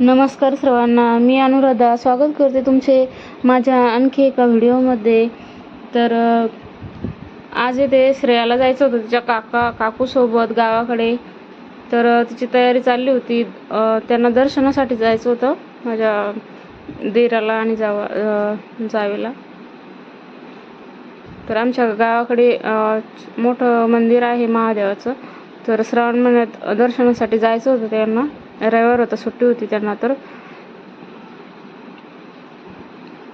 नमस्कार सर्वांना मी अनुराधा. स्वागत करते तुमचे माझ्या आणखी एका व्हिडिओमध्ये. तर आज येथे श्रेयाला जायचं होतं तिच्या काका काकूसोबत गावाकडे. तर तिची तयारी चालली होती. त्यांना दर्शनासाठी जायचं होतं माझ्या देराला आणि जावा जावेला. तर आमच्या गावाकडे मोठं मंदिर आहे महादेवाचं. तर श्रावण महिन्यात दर्शनासाठी जायचं होतं त्यांना. रविवार होता सुट्टी होती त्यांना तर.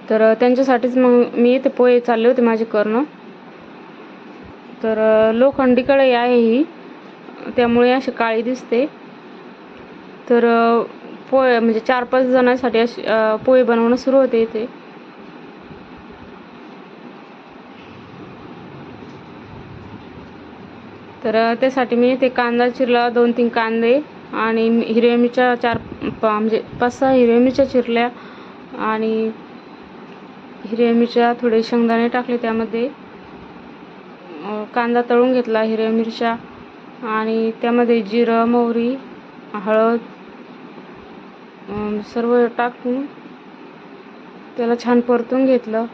तर त्यांच्यासाठीच मग मी इथे पोहे चालले होते माझे करणं. तर लोखंडी कढई आहे ही. त्यामुळे अशी काळी दिसते. तर पोहे म्हणजे चार पाच जणांसाठी अशी पोहे बनवणं सुरू होते इथे. तर त्यासाठी मी इथे कांदा चिरला दोन तीन कांदे. आणि मी- हिरव्या मिरच्या चार पा म्हणजे पाच सहा हिरव्या मिरच्या चिरल्या आणि हिरव्या मिरच्या थोडे शेंगदाणे टाकले त्यामध्ये. कांदा तळून घेतला हिरव्या मिरच्या आणि त्यामध्ये जिरं मोहरी हळद सर्व टाकून त्याला छान परतून घेतलं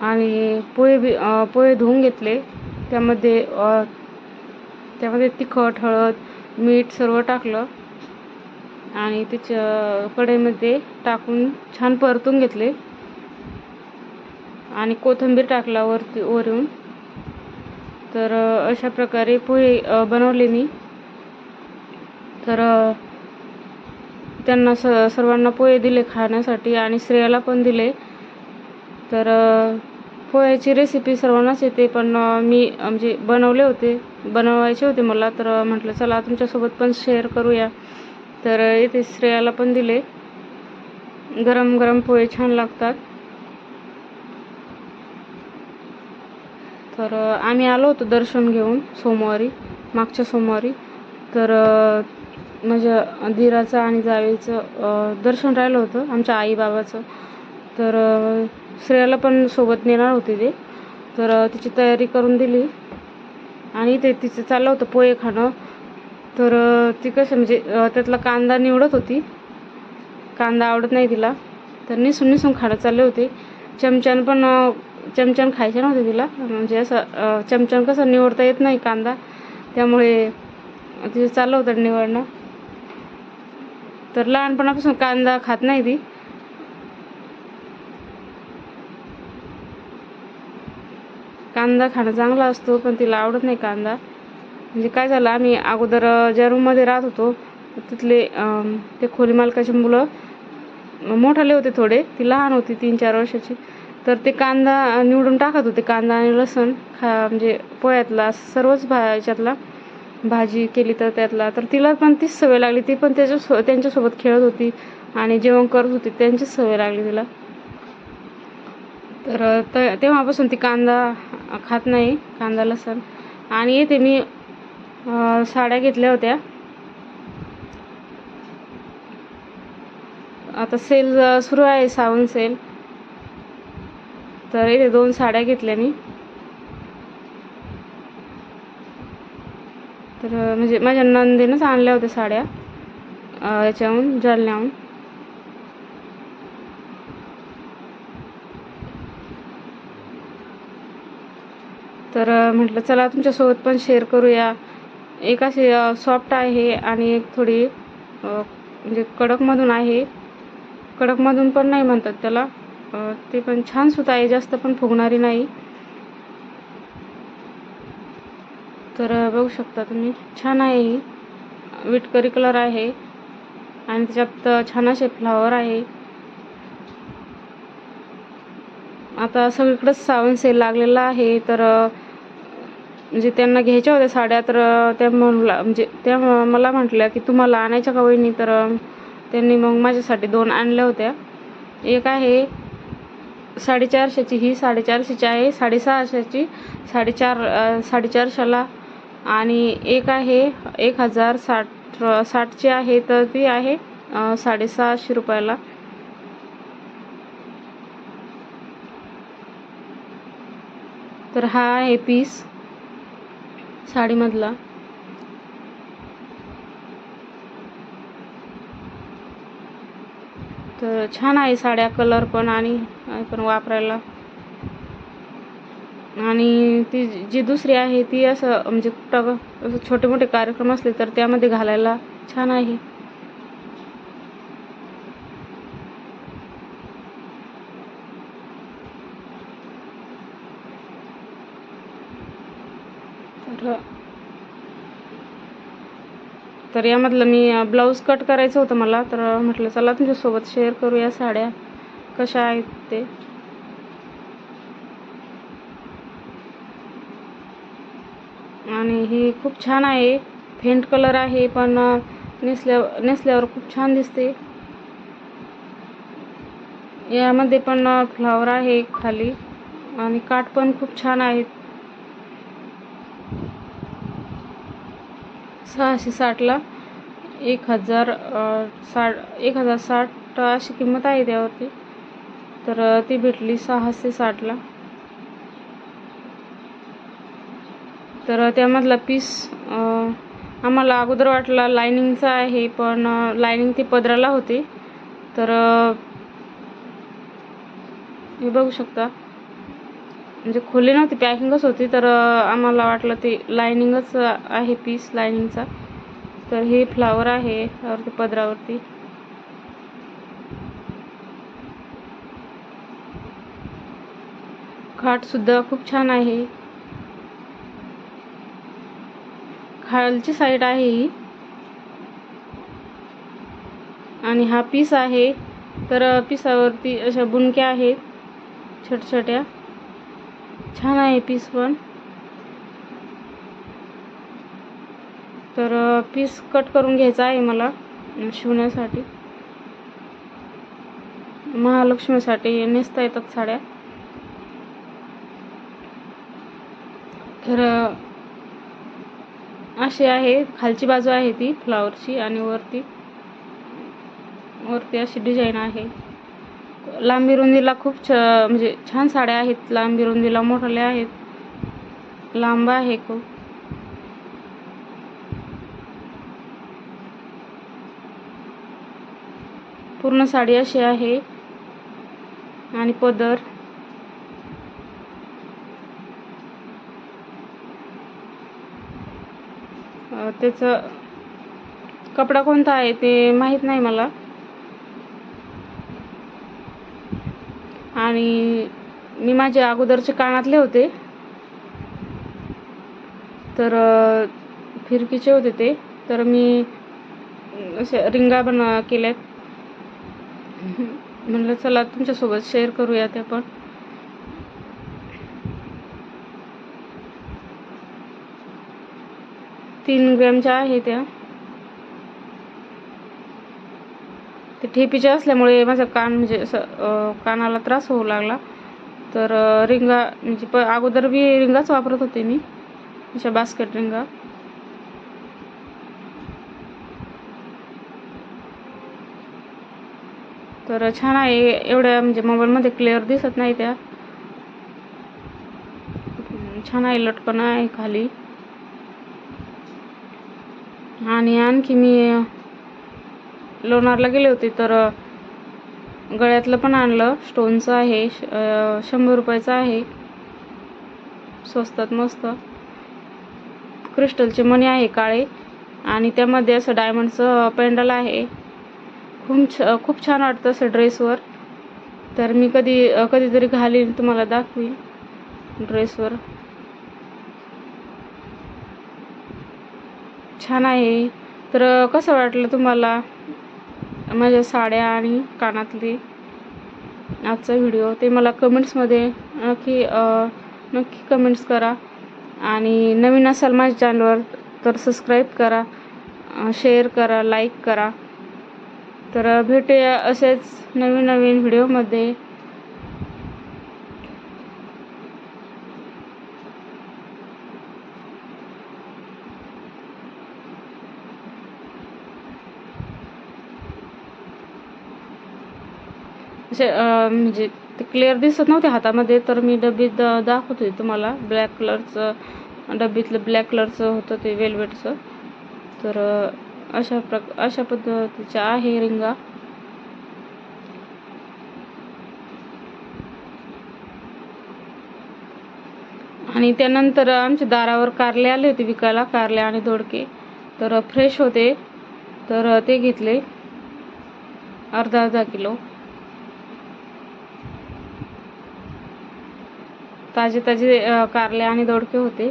आणि पोहे बी पोहे धुवून घेतले. त्यामध्ये त्यामध्ये तिखट हळद मीठ सर्व टाकलं आणि त्याच्या कढईमध्ये टाकून छान परतून घेतले. आणि कोथिंबीर टाकला वरती वरून. तर अशा प्रकारे पोहे बनवले मी. तर त्यांना स सर्वांना पोहे दिले खाण्यासाठी आणि श्रेयाला पण दिले. तर पोह्याची रेसिपी सर्वांनाच येते पण मी म्हणजे बनवले होते. बनवायचे होते मला तर म्हटलं चला तुमच्यासोबत पण शेअर करूया. तर इथे श्रेयाला पण दिले. गरम गरम पोहे छान लागतात. तर आम्ही आलो होतो दर्शन घेऊन सोमवारी मागच्या सोमवारी. तर माझ्या दिराचं आणि जावेचं दर्शन राहिलं होतं आमच्या आईबाबाचं. तर श्रेयाला पण सोबत नेणार होते ते. तर तिची तयारी करून दिली. आणि ते तिचं चाललं होतं पोहे खाणं. तर ती कसं म्हणजे त्यातला कांदा निवडत होती. कांदा आवडत नाही तिला. तर निसून निसून खाणं चालले होते. चमच्यान पण चमच्यान खायचे नव्हते तिला. म्हणजे असं चमच्यान कसं निवडता येत नाही कांदा. त्यामुळे तिचं चाललं होतं निवडणं. तर लहानपणापासून कांदा खात नाही ती. कांदा खाणं चांगला असतो पण तिला आवडत नाही कांदा. म्हणजे काय झालं आम्ही अगोदर ज्या रूममध्ये राहत होतो तिथले ते खोली मालकाची मुलं मोठाले होते थोडे ती लहान होती तीन चार वर्षाची. तर ते कांदा निवडून टाकत होते कांदा आणि लसूण खा म्हणजे पोह्यातला सर्वच भाज्यातला भाजी केली तर त्यातला. तर तिला पण तीच सवय लागली ती पण त्याच्या सो त्यांच्यासोबत खेळत होती आणि जेवण करत होती त्यांचीच सवय लागली तिला. तर त तेव्हापासून ती कांदा खात नाही कांदा लसण. आणि इथे मी साड्या घेतल्या होत्या. आता सेल सुरू आहे सावन सेल. तर इथे दोन साड्या घेतल्या मी. तर म्हणजे माझ्या नंदीनंच आणल्या होत्या साड्या याच्याहून जालन्याहून. तर म्हटलं चला तुमच्यासोबत पण शेअर करूया. एक अशी सॉफ्ट आहे आणि एक थोडी म्हणजे कडकमधून आहे. कडकमधून पण नाही म्हणतात त्याला. ते पण छान सुद्धा आहे जास्त पण फुगणारी नाही. तर बघू शकता तुम्ही छान आहे ही. विटकरी कलर आहे. आणि त्याच्यात छान असे फ्लावर आहे. आता सगळीकडंच सावन सेल लागलेला आहे तर म्हणजे त्यांना घ्यायच्या होत्या साड्या तर त्या मला म्हणजे त्या मला म्हटल्या की तुम्हाला आणायच्या का वहिनी? तर त्यांनी मग माझ्यासाठी दोन आणल्या होत्या. एक आहे साडेचारशेची ही साडेचारशेची आहे साडेसहाशेची साडेचार साडेचारशेला. आणि एक आहे एक हजार साठ साठची आहे तर ती आहे साडेसहाशे रुपयाला. तर हा आहे पीस साडीमधला. तर छान आहे साड्या कलर पण आणि पण वापरायला. आणि ती जी दुसरी आहे ती असं म्हणजे कुठं असं छोटे मोठे कार्यक्रम असले तर त्यामध्ये घालायला छान आहे. तर तर यामधलं मी ब्लाऊज कट करायचं होतं मला तर म्हटलं चला तुमच्यासोबत शेअर करूया साड्या. कशा आहेत ते? आणि ही खूप छान आहे. फेंट कलर आहे पण नेसल्या नेसल्यावर खूप छान दिसते. यामध्ये पण फ्लावर आहे खाली. आणि काठ पण खूप छान आहेत. सहाशे साठला. एक हजार साठ एक हजार साठ अशी किंमत आहे त्यावरती. तर ती भेटली सहाशे साठला. तर त्यामधला पीस आम्हाला अगोदर वाटला लायनिंगचा आहे पण लायनिंग ती पदराला होती. तर हे बघू शकता. म्हणजे खोली नव्हती पॅकिंगच होती तर आम्हाला वाटलं ते लायनिंगच आहे पीस लायनिंगचा तर हे फ्लावर आहे वरती पदरावरती. सुद्धा खूप छान आहे. खालची साईड आहे ही. आणि हा पीस आहे तर पिसावरती अशा बुनक्या आहेत छोट्या छोट्या छान आहे पीस पण. तर पीस कट करून घ्यायचा आहे मला शिवण्यासाठी महालक्ष्मीसाठी नेसता येतात साड्या. तर अशी आहे खालची बाजू आहे ती फ्लावरची आणि वरती. वरती अशी डिझाईन आहे. लांबी रुंदीला खूप छ म्हणजे छान साड्या आहेत. लांबी रुंदीला मोठल्या आहेत. लांब आहे खूप. पूर्ण साडी अशी आहे. आणि पदर. त्याचं कपडा कोणता आहे ते माहीत नाही मला. आणि मी माझे अगोदरचे कानातले होते. तर फिरकीचे होते ते. तर मी असे रिंगा बन केल्यात. म्हणलं चला तुमच्यासोबत शेअर करूया ते पण. तीन ग्रॅमच्या आहे त्या. ते ठेपीचे असल्यामुळे माझा कान म्हणजे असं कानाला त्रास होऊ लागला. तर रिंगा म्हणजे प अगोदर बी रिंगाच वापरत होते मी अशा बास्केट रिंगा. तर छान आहे एवढ्या म्हणजे मोबाईलमध्ये क्लिअर दिसत नाही त्या. छान आहे लटकन आहे खाली. आणि आणखी मी लोणारला गेले होते तर गळ्यातलं पण आणलं. स्टोनचं आहे शंभर रुपयाचं आहे. स्वस्तात मस्त. क्रिस्टलचे मणी आहे काळे. आणि त्यामध्ये असं डायमंडचं पेंडल आहे. खूप छ खूप छान वाटतं असं ड्रेसवर तर मी कधी कधीतरी घालीन तुम्हाला दाखवीन ड्रेसवर छान आहे. तर कसं वाटलं तुम्हाला? माझ्या साड्या आणि कानातले आजचा व्हिडिओ ते मला कमेंट्समध्ये नक्की नक्की कमेंट्स करा. आणि नवीन असाल माझ्या चॅनलवर तर सबस्क्राईब करा शेअर करा लाईक करा. तर भेटूया असेच नवीन नवीन व्हिडिओमध्ये म्हणजे, असे म्हणजे ते क्लिअर दिसत नव्हते हातामध्ये तर मी डबीत दाखवत होते तुम्हाला. ब्लॅक कलरचं डब्बीतलं ब्लॅक कलरचं होतं ते वेलवेटचं तर अशा प्रक अशा पद्धतीच्या आहे रिंगा. आणि त्यानंतर आमच्या दारावर कारले आले होते विकायला कारले आणि दोडके. तर फ्रेश होते. तर ते घेतले. अर्धा अर्धा किलो. ताजे ताजे कारले आणि दोडके होते.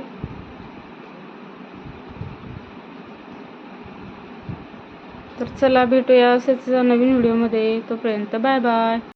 तर चला भेटूया असेच नवीन व्हिडिओमध्ये. तोपर्यंत बाय बाय